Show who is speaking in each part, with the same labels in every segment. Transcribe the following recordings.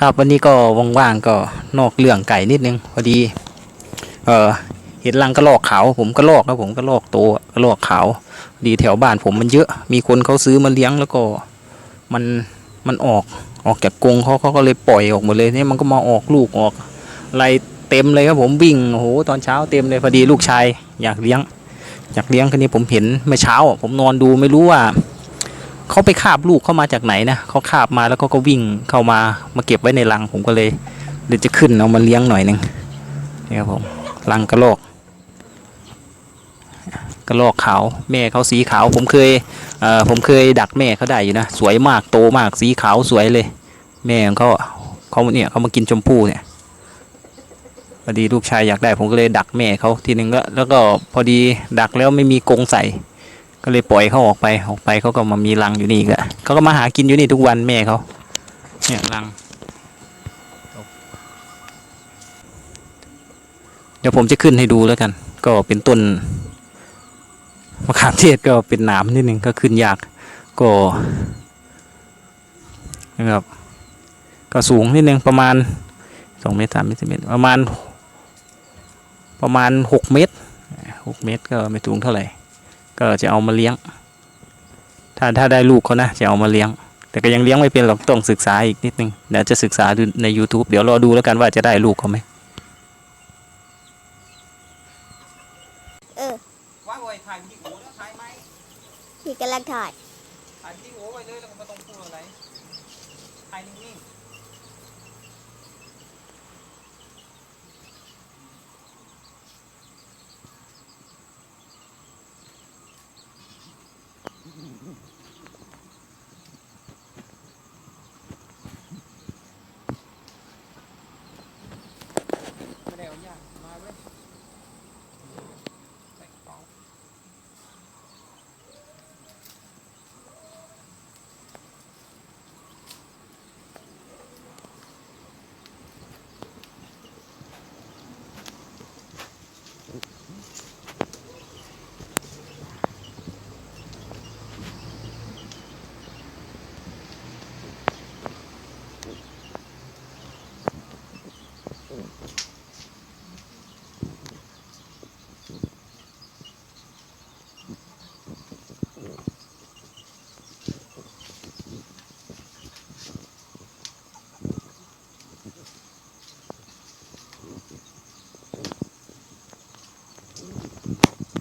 Speaker 1: ครับวันนี้ก็ว่างๆก็นอกเรื่องไก่นิดนึงพอดี เออเห็นรังกระรอกขาวผมกระรอกครับผมกระรอกโตกระรอกขาวดีแถวบ้านผมมันเยอะ มีคนเขาซื้อมาเลี้ยงแล้วก็มันมันออกออกจากกรงเขาเขาก็เลยปล่อยออกหมดเลยเนี่ยมันก็มาออกลูกออกอะไรเต็มเลยครับผมวิ่งโอ้โหตอนเช้าเต็มเลยพอดีลูกชายอยากเลี้ยง อยากเลี้ยงคันนี้ผมเห็นเมื่อเช้า ผมนอนดูไม่รู้ว่า เขาไปคาบลูกเข้ามาจากไหนนะเขาคาบมาแล้วก็ก็วิ่งเข้ามามาเก็บไว้ในรังผมก็เลยเดี๋ยวจะขึ้นเอามาเลี้ยงหน่อยหนึ่งนี่ครับผมรังกระรอกกระรอกขาวแม่เขาสีขาวผมเคยเอ่อผมเคยดักแม่เขาได้อยู่นะสวยมากโตมากสีขาวสวยเลย แม่ของเขาเขาเนี่ยเขามากินชมพู่เนี่ยพอดีลูกชายอยากได้ผมก็เลยดักแม่เขาทีนึงก็แล้วก็พอดีดักแล้วไม่มีกรงใส่ ก็เลยปล่อยเขาออกไปออกไปเขาก็มามีรังอยู่นี่อีกและเขาก็มาหากินอยู่นี่ทุกวันแม่เขาเนี่ยรังเดี๋ยวผมจะขึ้นให้ดูแล้วกัน ก็เป็นต้นมะขามเทศก็เป็นหนามนิดนึงก็ขึ้นยากก็นะครับก็สูงนิดนึงประมาณสองเมตรสามเมตรสี่เมตรประมาณประมาณหกเมตรหกเมตรก็ไม่สูงเท่าไหร่ ก็จะเอามาเลี้ยง ถ้าถ้าได้ลูกเขานะจะเอามาเลี้ยง แต่ก็ยังเลี้ยงไม่เป็นหรอกต้องศึกษาอีกนิดนึงเดี๋ยวจะศึกษาดูใน YouTube เดี๋ยวรอดูแล้วกันว่าจะได้ลูกเขาไหม
Speaker 2: เออ
Speaker 1: ว่าไว้ถ่ายวิดีโอแล้วถ่ายไหม
Speaker 2: พี่กำลังถ่าย
Speaker 1: ถ่ายวิดีโอไว้เลยแล้วก็ไม่ต้องพูดอะไรถ่ายนิ่งๆ Mm-hmm.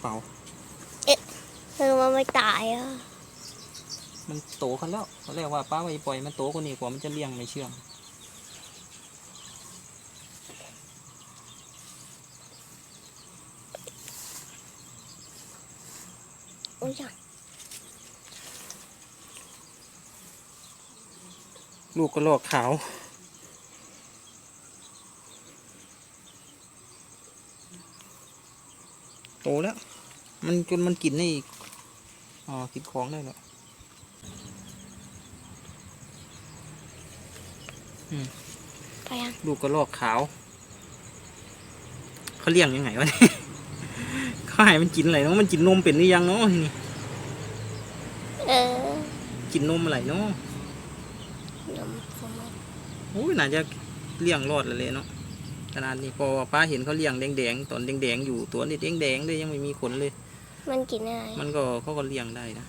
Speaker 1: ในกระเป๋า
Speaker 2: เออมันไม่ตายอะ
Speaker 1: มันโตขึ้นแล้วเขาเรียกว่าป้าไว้ปล่อยมันโตกว่านี้กว่ามันจะเลี้ยงไม่เชื่อง
Speaker 2: โอ้ยจ้ะ
Speaker 1: ลูกกระรอกขาวโตแล้ว มันจนมันกินนี่อ๋อ กินของได้แล้ว
Speaker 2: ไปยัง
Speaker 1: ลูกกระรอกขาว เขาเลี้ยงยังไงวะเนี่ยเขาให้มันกินอะไรเนาะมันกินนมเป็นหรือยังเนาะทีนี่
Speaker 2: เออ
Speaker 1: กินนมอะไรเนาะ
Speaker 2: นมสมุน
Speaker 1: โอ้ยน่าจะเลี้ยงรอดแล้วเลยเนาะขนาดนี้พอป้าเห็นเขาเลี้ยงแดงๆตอนแดงๆอยู่ตัวนี้แดงๆเลยยังไม่มีขนเลย
Speaker 2: มันกินอะไร
Speaker 1: มันก็เขาก็เลี้ยงได้นะ